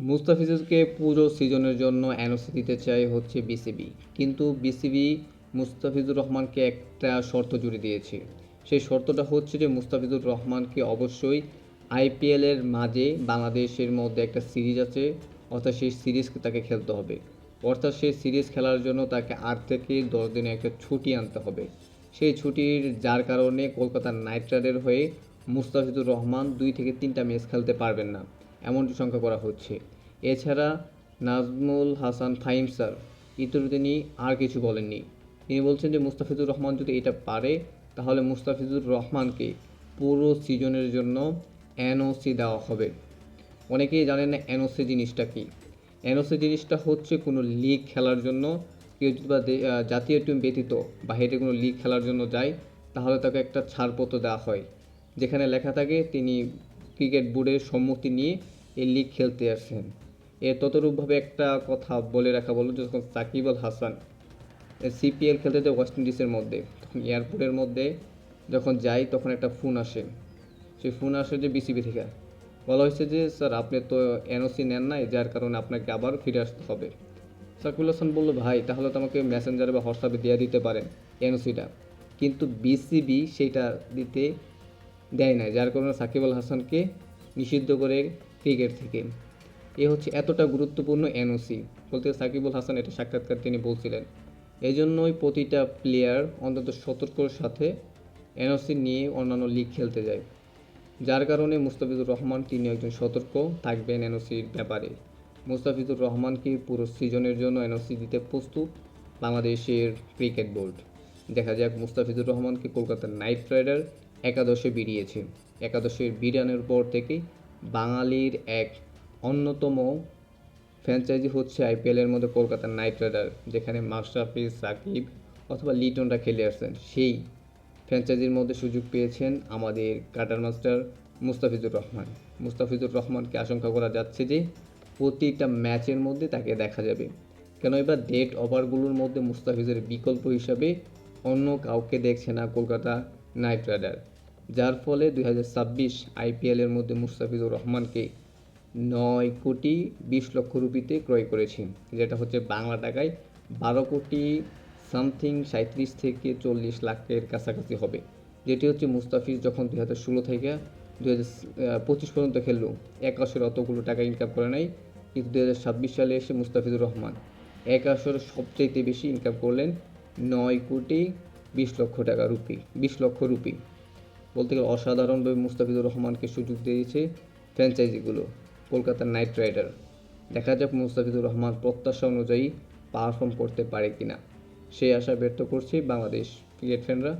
মুস্তাফিজুরকে পুরো সিজনের জন্য এনওসি দিতে চাই হচ্ছে বিসিবি। কিন্তু বিসিবি মুস্তাফিজুর রহমানকে একটা শর্ত জুড়ে দিয়েছে। সেই শর্তটা হচ্ছে যে মুস্তাফিজুর রহমানকে অবশ্যই আইপিএলের মাঝে বাংলাদেশের মধ্যে একটা সিরিজ আছে, অর্থাৎ সেই সিরিজকে তাকে খেলতে হবে। অর্থাৎ সেই সিরিজ খেলার জন্য তাকে আট থেকে দশ দিনে একটা ছুটি আনতে হবে। সেই ছুটির যার কারণে কলকাতা নাইট রাইডার হয়ে মুস্তাফিজুর রহমান দুই থেকে তিনটা ম্যাচ খেলতে পারবেন না। এমনটি শঙ্কা করা হচ্ছে। এছাড়া নাজমুল হাসান ফাহিম স্যার ইতর তিনি আর কিছু বলেননি। তিনি বলছেন যে, মুস্তাফিজুর রহমান যদি এটা পারে, তাহলে মুস্তাফিজুর রহমানকে পুরো সিজনের জন্য এনওসি দেওয়া হবে। অনেকেই জানেন না এনওসি জিনিসটা কি। এনওসি জিনিসটা হচ্ছে কোনো লিগ খেলার জন্য, কেউ যদি বা জাতীয় টিম ব্যতীত বাইরে কোনো লিগ খেলার জন্য যায়, তাহলে তাকে একটা ছাড়পত্র দেওয়া হয়। যেখানে লেখা থাকে, তিনি ক্রিকেট বোর্ডের সম্মতি নিয়ে এই লিগ খেলতে আসছেন এর ততরূপভাবে একটা কথা বলে রাখা বলো যখন সাকিব আল হাসান সিপিএল খেলতে যায় ওয়েস্ট ইন্ডিজের মধ্যে, তখন এয়ারপোর্টের মধ্যে যখন যাই তখন একটা ফোন আসে। সেই ফোন আসে যে বিসিবি থেকে। বলা হয়েছে যে, স্যার, আপনি তো এনওসি নেন নাই, যার কারণে আপনাকে আবার ফিরে আসতে হবে। সাকিবুল হাসান বলল, ভাই, তাহলে তো আমাকে মেসেঞ্জারে বা হোয়াটসঅ্যাপে দিয়ে দিতে পারেন এনওসিটা কিন্তু বিসিবি সেইটা দিতে দেয় না যার কারণে সাকিব আল হাসানকে নিষিদ্ধ করে ক্রিকেট থেকে। এ হচ্ছে এতটা গুরুত্বপূর্ণ এনওসি। বলতে সাকিবুল হাসান এটা সাক্ষাৎকার তিনি বলছিলেন। এই জন্যই প্রতিটা প্লেয়ার অন্তত সতর্কর সাথে এনওসি নিয়ে অন্যান্য লিগ খেলতে যায়। যার কারণে মুস্তাফিজুর রহমান তিনি একজন সতর্ক থাকবেন এনওসির ব্যাপারে। মুস্তাফিজুর রহমানকে পুরো সিজনের জন্য এনওসি দিতে প্রস্তুত বাংলাদেশের ক্রিকেট বোর্ড। দেখা যাক মুস্তাফিজুর রহমানকে কলকাতার নাইট রাইডার একাদশে বেরিয়েছে। একাদশের বিরানের পর থেকে বাঙালির এক অন্যতম ফ্র্যাঞ্চাইজি হচ্ছে আইপিএলের মধ্যে কলকাতার নাইট রাইডার, যেখানে মাশরাফি, সাকিব অথবা লিটনরা খেলে আসছেন। সেই ফ্র্যাঞ্চাইজির মধ্যে সুযোগ পেয়েছেন আমাদের কাটার মাস্টার মুস্তাফিজুর রহমান। মুস্তাফিজুর রহমানকে আশঙ্কা করা যাচ্ছে যে প্রতিটা ম্যাচের মধ্যে তাকে দেখা যাবে। কেন এবার ডেট ওভারগুলোর মধ্যে মুস্তাফিজের বিকল্প হিসাবে অন্য কাউকে দেখছে না কলকাতা নাইট রাইডার। যার ফলে দুই হাজার ছাব্বিশ আইপিএলের মধ্যে মুস্তাফিজুর রহমানকে নয় কোটি বিশ লক্ষ রুপিতে ক্রয় করেছি, যেটা হচ্ছে বাংলা টাকায় বারো কোটি সামথিং সাঁত্রিশ থেকে চল্লিশ লাখের কাছাকাছি হবে। যেটি হচ্ছে মুস্তাফিজ যখন দুই হাজার ষোলো থেকে দুই হাজার পঁচিশ পর্যন্ত খেললো এক আসরে অতগুলো টাকা ইনকাম করে নাই, কিন্তু দুই হাজার ছাব্বিশ সালে এসে মুস্তাফিজুর রহমান এক আসরে সবচাইতে বেশি ইনকাম করলেন নয় কোটি বিশ লক্ষ টাকা রুপি, বিশ লক্ষ রুপি। বলতে গেলে অসাধারণভাবে মুস্তাফিজুর রহমানকে সুযোগ দিয়েছে ফ্র্যাঞ্চাইজিগুলো, কলকাতার নাইট রাইডার। দেখা যাক মুস্তাফিজুর রহমান প্রত্যাশা অনুযায়ী পারফর্ম করতে পারে কিনা। সেই আশা ব্যর্থ করছি বাংলাদেশ ক্রিকেট ফ্যানরা।